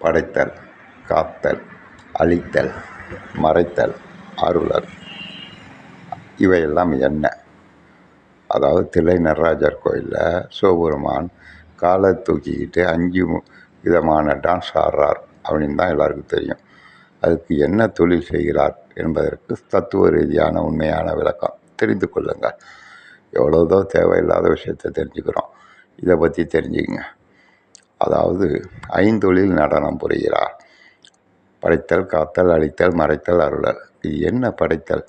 படைத்தல் காத்தல் அழித்தல் மறைத்தல் அருளல். இவையெல்லாம் என்ன? அதாவது தில்லை நடராஜர் கோயிலில் சிவபெருமான் காலை தூக்கிக்கிட்டு அஞ்சு விதமான டான்ஸ் ஆடுறார் அப்படின்னு தான் எல்லாருக்கும் தெரியும். அதுக்கு என்ன தொழில் செய்கிறார் என்பதற்கு தத்துவ ரீதியான உண்மையான விளக்கம் தெரிந்து கொள்ளுங்கள். எவ்வளோதோ தேவையில்லாத விஷயத்தை தெரிஞ்சுக்கிறோம். இதை பற்றி தெரிஞ்சுக்கங்க. அதாவது ஐந்தொழில் நடனம் புரிகிறார். படைத்தல் காத்தல் அழித்தல் மறைத்தல் அருளல். இது என்ன படைத்தல்?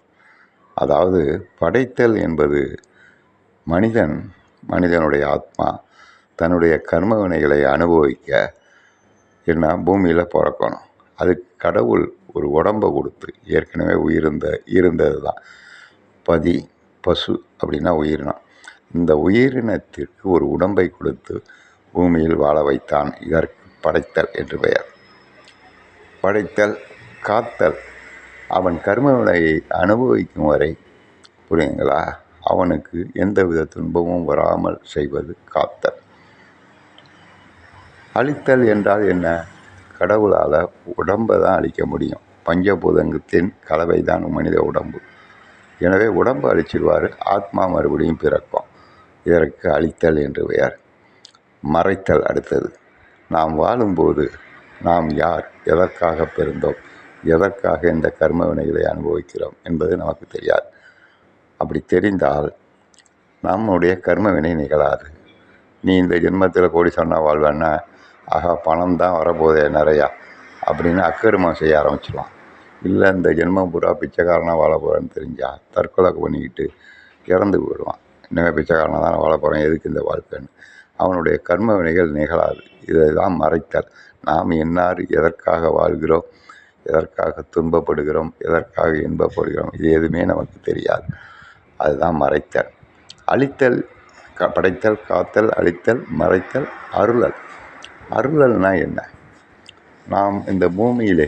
அதாவது படைத்தல் என்பது மனிதன் மனிதனுடைய ஆத்மா தன்னுடைய கர்ம வினைகளை அனுபவிக்க என்ன? பூமியில் பிறக்கணும். அதுக்கு கடவுள் ஒரு உடம்பை கொடுத்து ஏற்கனவே உயிருந்த இருந்தது தான் பதி பசு அப்படின்னா உயிரினம். இந்த உயிரினத்திற்கு ஒரு உடம்பை கொடுத்து பூமியில் வாழ வைத்தான். இதற்கு படைத்தல் என்று பெயர். படைத்தல் காத்தல். அவன் கர்ம விலையை அனுபவிக்கும் வரை புரியுங்களா அவனுக்கு எந்தவித துன்பமும் வராமல் செய்வது காத்தல். அழித்தல் என்றால் என்ன? கடவுளால் உடம்பை தான் அழிக்க முடியும். பஞ்சபூதங்கத்தின் கலவை தான் மனித உடம்பு. எனவே உடம்பு அழிச்சிடுவார் ஆத்மா மறுபடியும் பிறக்கும். இதற்கு அழித்தல் என்று பெயர். மறைத்தல் அடுத்தது. நாம் வாழும்போது நாம் யார் எதற்காக பிறந்தோம் எதற்காக இந்த கர்ம வினைகளை அனுபவிக்கிறோம் என்பது நமக்கு தெரியாது. அப்படி தெரிந்தால் நம்முடைய கர்ம வினை நிகழாது. நீ இந்த ஜென்மத்தில் கோடி சொன்னால் வாழ்வேன்னா ஆகா பணம் தான் வரப்போதே நிறையா அப்படின்னு அக்கருமம் செய்ய ஆரம்பிச்சிடலாம் இல்லை இந்த ஜென்மம் பூரா பிச்சைக்காரனாக வாழ போகிறேன்னு தெரிஞ்சால் தற்கொலை பண்ணிக்கிட்டு இறந்து போயிடுவான். இனிமேல் பிச்சைக்காரனாக தான் வாழ போகிறேன் எதுக்கு இந்த வாழ்க்கைன்னு? அவனுடைய கர்ம வினைகள் நிகழாது. இதை தான் மறைத்தல். நாம் என்னார் எதற்காக வாழ்கிறோம்? எதற்காக துன்பப்படுகிறோம்? எதற்காக இன்பப்படுகிறோம்? இது எதுவுமே நமக்கு தெரியாது. அதுதான் மறைத்தல். அழித்தல் க படைத்தல் காத்தல் அழித்தல் மறைத்தல் அருளல். அருளல்னா என்ன? நாம் இந்த பூமியிலே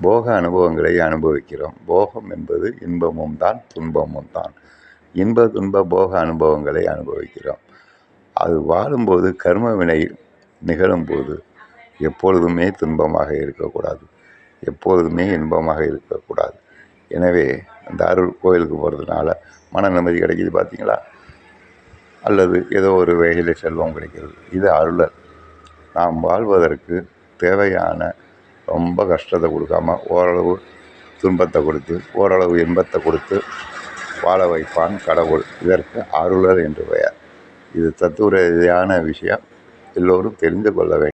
போக அனுபவங்களை அனுபவிக்கிறோம். போகம் என்பது இன்பமும் தான் துன்பமும் தான். இன்ப துன்ப போக அனுபவங்களை அனுபவிக்கிறோம். அது வாழும்போது கர்ம வினை நிகழும்போது எப்பொழுதுமே துன்பமாக இருக்கக்கூடாது. எப்பொழுதுமே இன்பமாக இருக்கக்கூடாது. எனவே அந்த அருள் கோயிலுக்கு போகிறதுனால மன நிம்மதி கிடைக்கிது பார்த்தீங்களா அல்லது ஏதோ ஒரு வகையில் செல்வம் கிடைக்கிறது. இது அருளல். நாம் வாழ்வதற்கு தேவையான ரொம்ப கஷ்டத்தை கொடுக்காம ஓரளவு துன்பத்தை கொடுத்து ஓரளவு இன்பத்தை கொடுத்து வாழ வைப்பான் கடவுள். இதற்கு அருளர் என்று பெயர். இது தத்துவ ரீதியான விஷயம். எல்லோரும் தெரிந்து கொள்ள வேண்டும்.